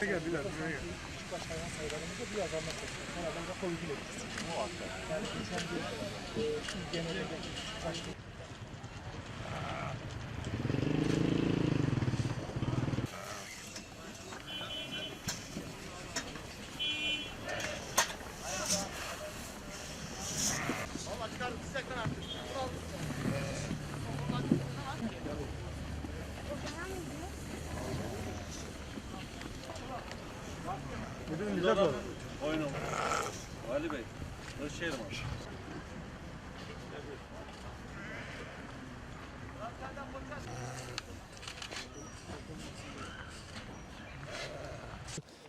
Geldiler buraya gel. Baş hayvan sayılarımızda bir azalma konusu. Herhalde bu da Covid'in etkisi. Yani geçen bir şu genelde başlı Bugün güzel oldu. Oyunum. Ali Bey. Kırşehir mi?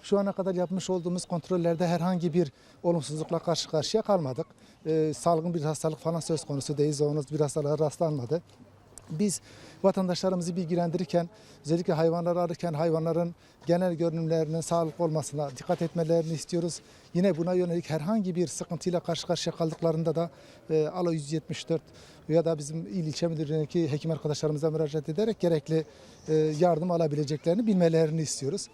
Şu ana kadar yapmış olduğumuz kontrollerde herhangi bir olumsuzlukla karşı karşıya kalmadık. Ee, salgın bir hastalık falan söz konusu değil, zoonuz bir hastalığa rastlanmadı. Biz vatandaşlarımızı bilgilendirirken, özellikle hayvanları alırken hayvanların genel görünümlerinin sağlıklı olmasına dikkat etmelerini istiyoruz. Yine buna yönelik herhangi bir sıkıntıyla karşı karşıya kaldıklarında da e, ALO 174 ya da bizim il ilçe müdürlüğündeki hekim arkadaşlarımıza müracaat ederek gerekli e, yardım alabileceklerini bilmelerini istiyoruz.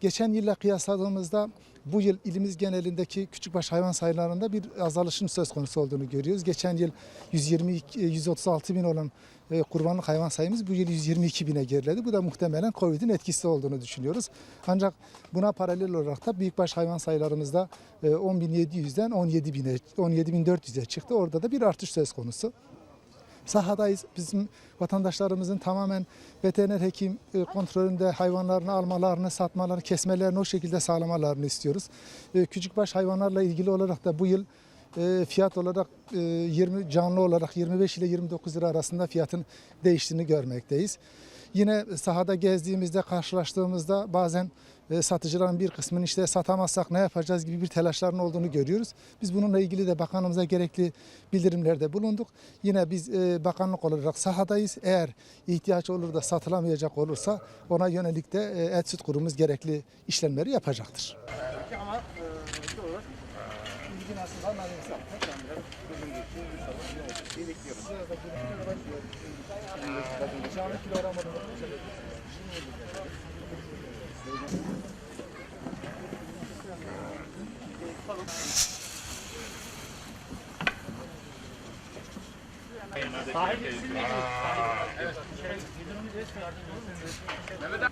Geçen yılla kıyasladığımızda bu yıl ilimiz genelindeki küçükbaş hayvan sayılarında bir azalışın söz konusu olduğunu görüyoruz. Geçen yıl 122, 136 bin olan e, kurbanlık hayvan sayımız bu yıl 122 bine geriledi. Bu da muhtemelen Covid'in etkisi olduğunu düşünüyoruz. Ancak buna paralel olarak da büyükbaş hayvan sayılarımızda e, 10.700'den 17.000'e 17.400'e çıktı. Orada da bir artış söz konusu. Sahadayız. Bizim vatandaşlarımızın tamamen veteriner hekim e, kontrolünde hayvanlarını almalarını, satmalarını, kesmelerini o şekilde sağlamalarını istiyoruz. E, Küçükbaş hayvanlarla ilgili olarak da bu yıl e, fiyat olarak e, 20 canlı olarak 25 ile 29 lira arasında fiyatın değiştiğini görmekteyiz. Yine sahada gezdiğimizde karşılaştığımızda bazen e, satıcıların bir kısmının işte satamazsak ne yapacağız gibi bir telaşların olduğunu görüyoruz. Biz bununla ilgili de bakanımıza gerekli bildirimlerde bulunduk. Yine biz e, bakanlık olarak sahadayız. Eğer ihtiyaç olur da satılamayacak olursa ona yönelik de e, et süt kurumumuz gerekli işlemleri yapacaktır bilgin aslında ben insan. Canlı kilo aramadım. Sahip Evet. Müdürümüz eski yardımcısı. Mehmet